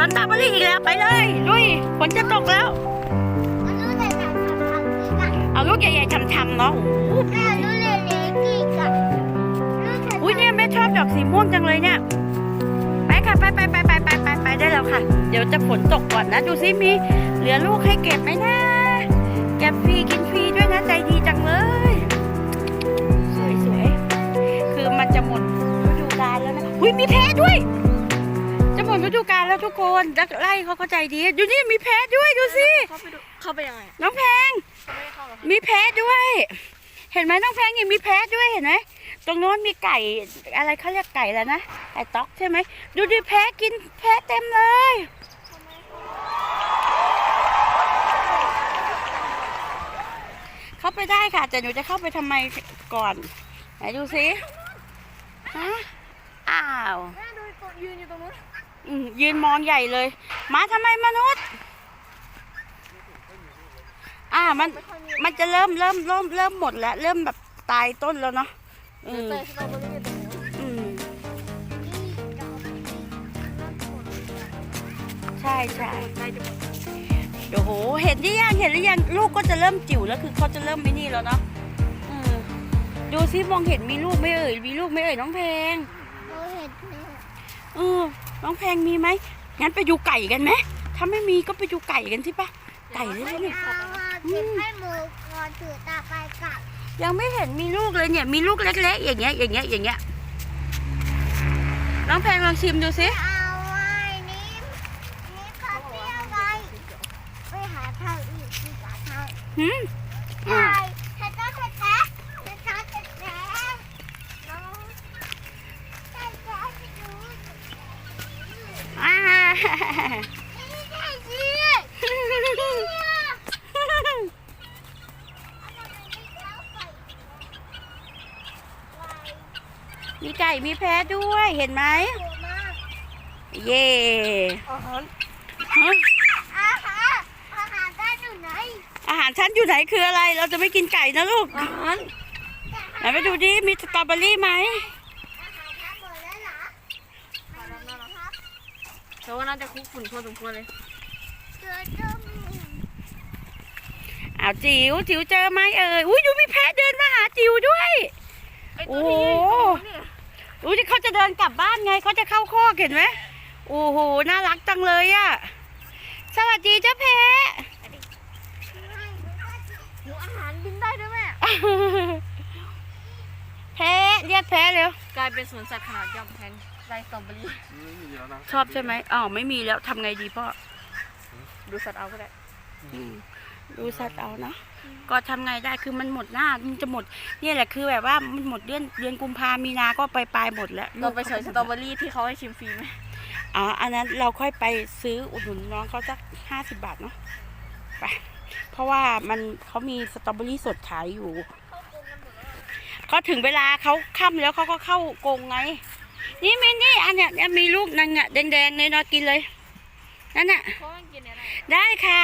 วนสตรอเบอรี่อีกแล้วไปเลยลุยฝนจะตกแล้วอันนู้นแต่ทำทำทำนี่กันเอาลูกใหญ่ๆทำๆเนาะโอ้โหแม่อันนู้นเล็กๆกี่กันนู้นแต่อุ้ยเนี่ยแม่ชอบดอกสีม่วงจังเลยเนี่ยไปค่ะไปไปไปไปไปไปไปได้แล้วค่ะ เดี๋ยวจะฝนตกก่อนนะ ดูซิมีเหลือลูกให้เก็บไหมนะ กาลแล้วทุกคนจักไล่เขาก็ใจดีดูนี่มีแพ้ด้วยดูสิเข้าไปดูเข้าไปยังไงน้องแพง เขาไม่ได้เข้าหรอคะมีแพ้ด้วย เห็นไหมน้องแพงยังมีแพ้ด้วยเห็นไหมตรงโน้นมีไก่อะไรเขาเรียกไก่แล้วนะไก่ต๊อกใช่ไหมดูดิแพ้กินแพ้เต็มเลย เข้าไปได้ค่ะ แต่หนูจะเข้าไปทำไมก่อนไหนดูสิฮะอ้าว แม่ดูตัวยืนอยู่ตรงนู้นอืม ยืนมองใหญ่เลย มาทำไมมนุษย์ อ่ามันไม่ค่อยมีมันจะเริ่มเริ่มเริ่มเริ่มหมดแล้ว เริ่มแบบตายต้นแล้วเนาะอืเหลือมแต่สตรอเบอรี่ตรงนู้นอืมใช่ใช่ใกล้จะหมดโอ้โห เห็นหรือยังเห็นหรือยังลูกก็จะเริ่มจิ๋วแล้วคือเขาจะเริ่มไม่นี่แล้วเนาะอืมดูซิมองเห็นมีลูกไหม่เอ่ยมีลูกไหม่เอ่ยน้องแพงหนูเห็นแม่เออ น้องแพงมีไหมงั้นไปดูไก่กันไหมถ้าไม่มีก็ไปดูไก่กันที่ปะไก่เลยเนี่ยเอาอะเก็บให้หมูก่อนถือตาไปกลับยังไม่เห็นมีลูกเลยเนี่ย มีลูกเล็กๆ อย่างเงี้ยอย่างเงี้ยอย่างเงี้ยน้องแพงลองชิมดูสิเอาไว้นี่นี่เขาเที่ยวไว้ไปหาทางอื่นดีกว่าทางหืมใช่ใช่ต้องแท้แท้แท้แท้แท้น้องแท้แท้ที่ดู อ่า นี่ใช่สิเนี่ยอันนั้นไมีไก่มีแพะด้วยเห็นไหม เย่อาหารอาหารอาหารด้หนูไหน อาหารชั้นอยู่ไหนคืออะไร เราจะไม่กินไก่นะลูกอาหารไหนไปดูดิมีสตรอเบอรี่ไหม อาหารทั้งหมดแล้วเหรอไม่รู้ครับ แต่ว่าน่าจะคุกฝุ่นพอสมควรเลยเจอเจ้าหมูอ้าวจิ๋วจิ๋วเจอไหมเอ่ยอุ้ยดูมีแพะเดินมาหาจิ๋วด้วยไอตัวที่ยืนอยู่ตรงนู้นเนี่ยอุ้ยเขาจะเดินกลับบ้านไงเขาจะเข้าคอกเห็นไหมโอ้โหน่ารักจังเลยอะสวัสดีเจ้าแพะหนูอาหารบินได้ด้วยแม่แพะเรียกแพะเร็วกลายเป็นสวนสัตว์ขนาดย่อมแทน ไรสตรอเบอรี่ชอบใช่ไหมอ๋อไม่มีแล้วทำไงดีพ่อ ดูสัตว์เอาก็ได้ อืมดูสัตว์เอาเนาะก็ทำไงได้คือมันหมดหน้ามันจะหมดเนี่ยแหละคือแบบว่ามันหมดเดือนเดือนกุมภามีนาก็ไปปลายหมดแล้วเราไปสวนสตรอเบอรี่ที่เขาให้ชิมฟรีไหมอ๋ออันนั้นเราค่อยไปซื้ออุดหนุนน้องเขาสักห้าสิบบาทเนาะไปเพราะว่ามันเขามีสตรอเบอรี่สดขายอยู่ เขาถึงเวลาเขาค่ำแล้วเขาก็เข้ากรงไง นี่มินนี่อันเนี้ยเนี่ยมีลูกนั่นอะแดงๆเลยเนาะกินเลยนั่นน่ะเพราะมันกินอะไรได้ค่ะ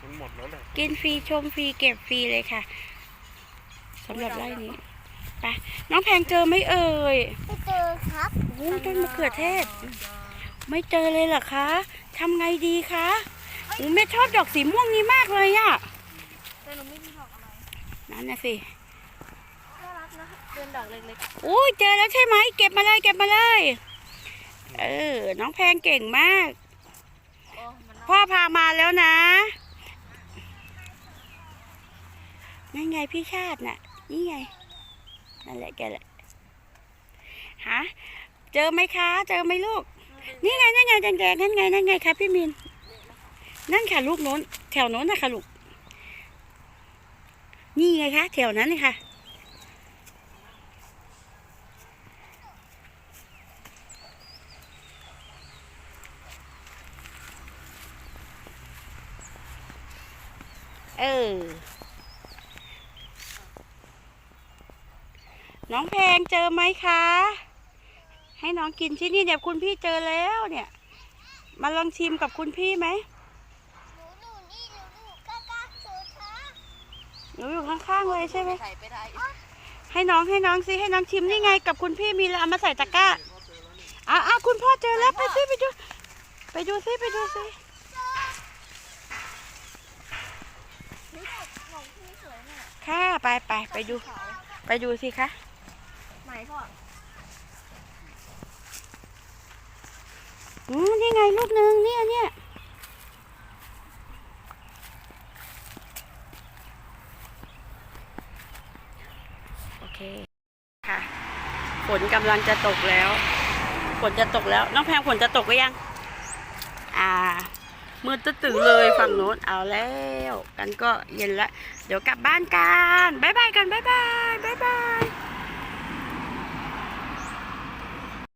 มันหมดแล้วแหละกินฟรีชมฟรีเก็บฟรีเลยค่ะสำหรับไร่นี้ไปน้องแพงเจอไหมเอ่ยไม่เจอครับโอ้ยต้นมะเขือเทศ ไม่เจอเลยเหรอคะทำไงดีคะโอ้แม่ชอบดอกสีม่วงนี้มากเลยอะแต่หนูไม่มีดอกอะไร นั่นนะสิน่ารักนะ เป็นดอกเล็กอุ้ยเจอแล้วใช่ไหมเก็บมาเลยเก็บมาเลย เออ น้องแพงเก่งมาก ๆโอ้มันน่าพ่อพามาแล้วนะนั่นไงพี่ชาติน่ะ นี่ไง นั่นแหละแกแหละฮะเจอไหมคะ เจอไหมลูก นี่ไงนั่นไงแดงๆนั่นไงนั่นไงคะพี่มิน นั่นค่ะลูกโน้น แถวโน้นนะคะลูก นี่ไงคะแถวนั้นเลยค่ะ เออ น้องแพงเจอไหมคะ ให้น้องกินที่นี่เนี่ยคุณพี่เจอแล้วเนี่ย มาลองชิมกับคุณพี่ไหมหนูอยู่ข้างๆเลยใช่ไหมใส่ไปได้ให้น้องให้น้องสิให้น้องชิมนี่ไง กับคุณพี่มีแล้วเอามาใส่ตะกร้าอ้าวคุณพ่อเจอแล้วไปสิไปดู ไปดูซิไปดูซิ นี่ดอกดอกที่สวยเนี่ย ค่ะไปไปไปดูเขาไปดูสิคะไหนพ่ออืมนี่ไงลูกหนึ่งเนี่ยเนี่ยโอเคค่ะฝนกำลังจะตกแล้วฝนจะตกแล้ว น้องแพงฝนจะตกก็ยัง อ่า มืดตื้อๆเลยฝั่งโน้นเอาแล้ว กันก็เย็นละ เดี๋ยวกลับบ้านกัน บ๊ายบายกัน บ๊ายบาย บ๊ายบาย